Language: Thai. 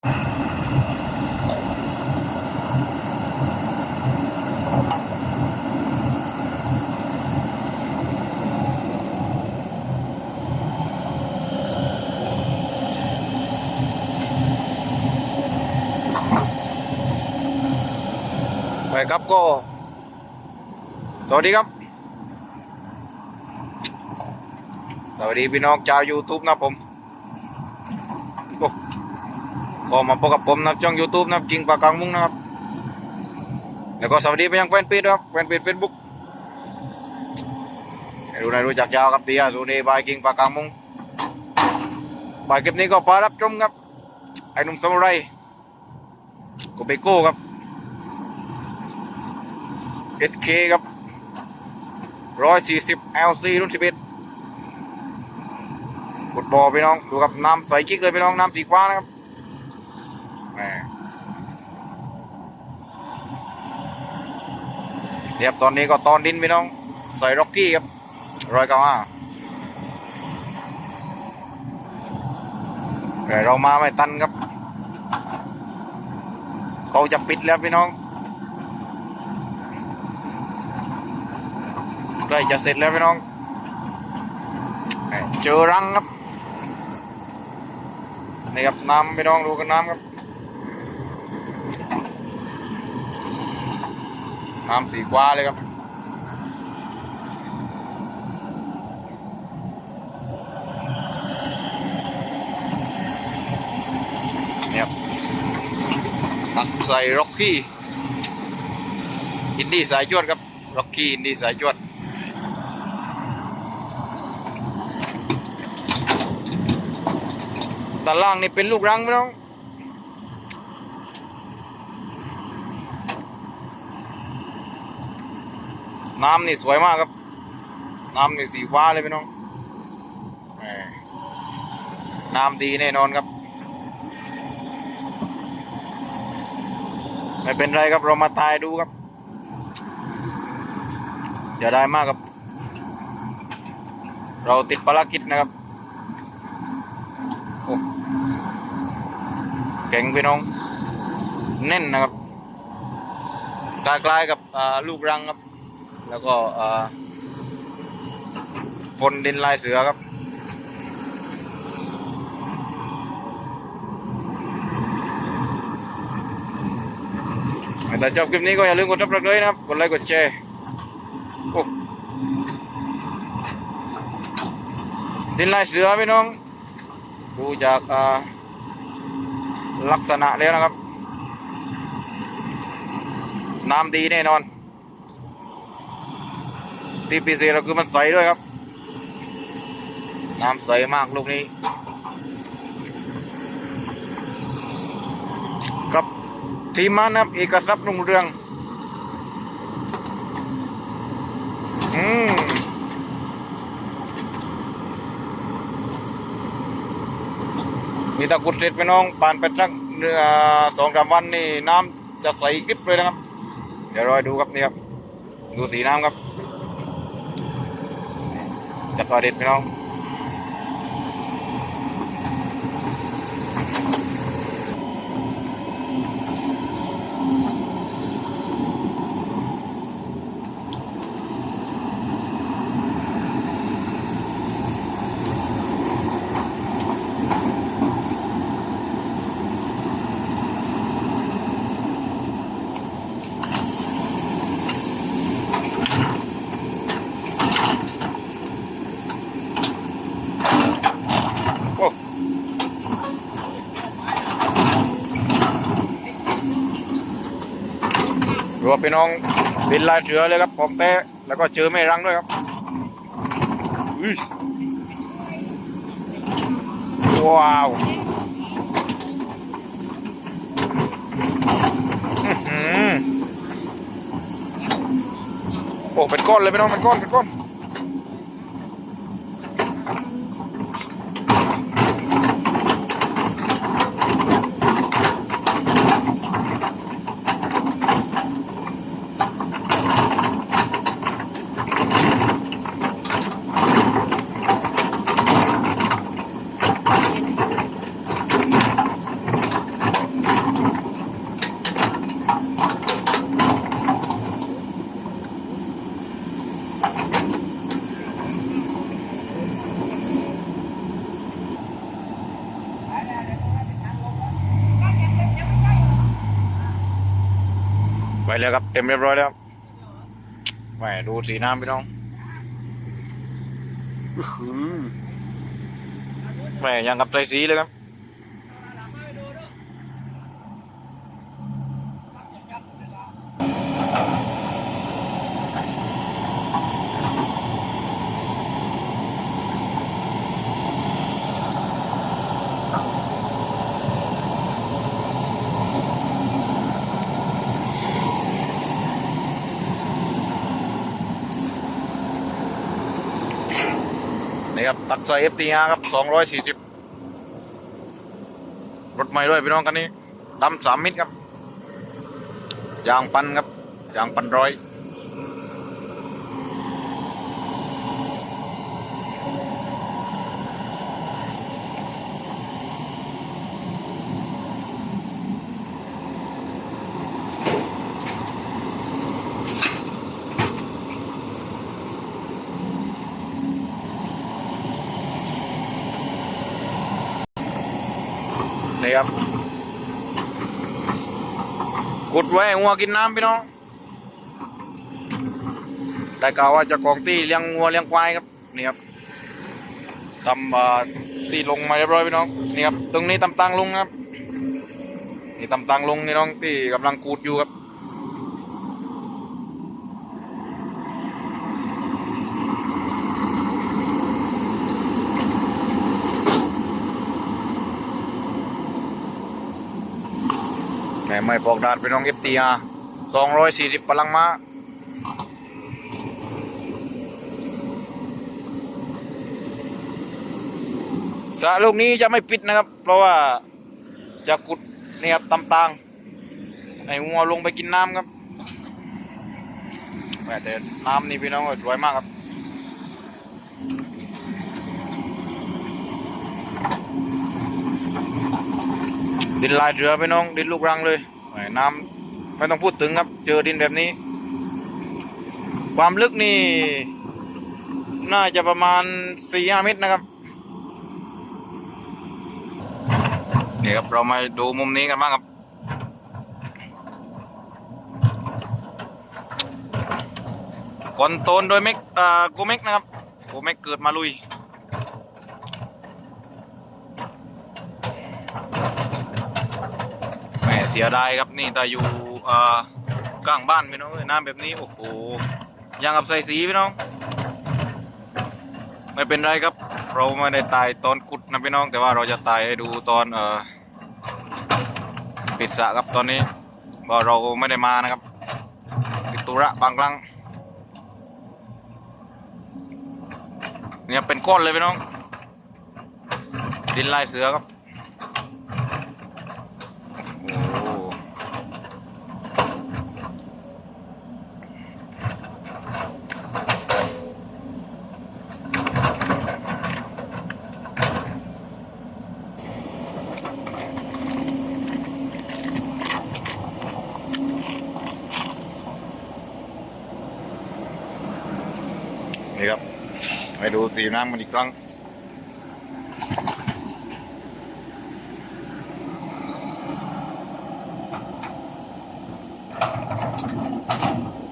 ไปครับก็สวัสดีครับ สวัสดีพี่น้องชาว YouTube นะผมโอ้ ก็มาพบกับผมนะช่อง YouTube นะจริงปากกลางมุ้งนะครับ แล้วก็สวัสดีไปยังแฟนเพจนะครับแฟนเพจเฟซบุ๊กรู้นะรู้จักยาวครับตีอาสุนีบายกิงปากกลางมุ้งบายคลิปนี้ก็พารับชมครับ ไอ้หนุ่มสมุไรก็ไปโก้ครับ SK ครับร้อยสี่สิบ LC รุ่นสิบเอ็ดกดบอพี่น้อง ดูครับน้ำใสกิ๊กเลยพี่น้องน้ำสีฟ้านะครับแหม เรียบตอนนี้ก็ตอนดินพี่น้อง ใส่ร็อกกี้ครับร้อยเก้าห้าแต่เรามาไม่ตันครับ เขาจะปิดแล้วพี่น้องใกล้จะเสร็จแล้วพี่น้อง เจอรังครับนี่ครับน้ำพี่น้องดูกันน้ำครับ น้ำสีฟ้าเลยครับเนี่ยครับตักใส่ร็อกกี้อินดี้สายจวดครับร็อกกี้อินดี้สายจวดด้านล่างนี่เป็นลูกรังพี่น้อง น้ำนี่สวยมากครับ น้ำนี่สีฟ้าเลยพี่น้องน้ำดีแน่นอนครับ ไม่เป็นไรครับเรามาทายดูครับ จะได้มากครับ เราติดภารกิจนะครับโอ้เก่งพี่น้องแน่นนะครับคล้ายๆกับลูกรังครับ แล้วก็อ่าพลดินลายเสือครับ ถ้าชอบคลิปนี้ก็อย่าลืมกดซับสไครต์นะครับ กดไลค์กดแชร์โอ้ดินลายเสือพี่น้อง ดูจากลักษณะแล้วนะครับ น้ำดีแน่นอน ที่ปีเศษเราคือมันใสด้วยครับ น้ำใสมากลูกนี้ครับทีมมันนะครับเอกทรัพย์รุ่งเรือง อืมนี่ถ้ากุดเสร็จไปน้องผ่านไปสักเนื้อสองสามวันนี่น้ำจะใสกริบเลยนะครับ เดี๋ยวรอดูครับนี่ครับ ดูสีน้ำครับ จัดประเด็ดพี่น้อง รัวพี่น้องเป็นลายเสือเลยครับผมเต้แล้วก็เจอไม่รังด้วยครับว้าวโอ้เป็นก้อนเลยพี่น้องเป็นก้อนเป็นก้อน ไปเลยครับ เต็มเรียบร้อยแล้วแหมดูสีน้ำพี่น้องอื้อหือแหมยังกับใจสีเลยครับ นี่ครับตักใส่ FTR ครับสองร้อยสี่สิบรถใหม่ด้วยพี่น้องกันนี้ดำสามมิตรครับยางปันครับยางปันร้อย นี่ครับ กุดไว้ห้งัวกินน้ำพี่น้อง ได้กล่าวว่าจะกองตีเลี้ยงงัวเลี้ยงควายครับ นี่ครับทำตีลงมาเรียบร้อยพี่น้อง นี่ครับ ตรงนี้ตำตังลงครับ นี่ตำตังลงนี่น้องที่กำลังกูดอยู่ครับ แหมไม่ปอกดาดพี่น้องเอฟตีอาสองร้อยสี่สิบพลังม้าสระลูกนี้จะไม่ปิดนะครับ เพราะว่าจะกุดนี่ครับตำตางไอ้งัวลงไปกินน้ำครับแหม่แต่น้ำนี่พี่น้องสวยมากครับ ดินลายเรือพี่น้องดินลูกรังเลยน้ำไม่ต้องพูดถึงครับ เจอดินแบบนี้ ความลึกนี่ น่าจะประมาณสี่ห้าเมตรนะครับนี่ครับเรามาดูมุมนี้กันบ้างครับก่อนโตนโดยเมกอ่าโกเมกนะครับโกเมกเกิดมาลุย แหมเสียดายครับนี่แต่อยู่กลางบ้านพี่น้องน้ำแบบนี้โอ้โหยังกับใส่สีพี่น้อง ไม่เป็นไรครับ เราไม่ได้ตายตอนกุดนะพี่น้อง แต่ว่าเราจะตายให้ดูตอนเออปิดสระครับตอนนี้เพราเราไม่ได้มานะครับติดตุระบางครั้งเนี่ยเป็นก้อนเลยพี่น้อง ดินลายเสือครับ นี่ครับไปดูสีน้ำกันอีกครั้ง ちょっと待って。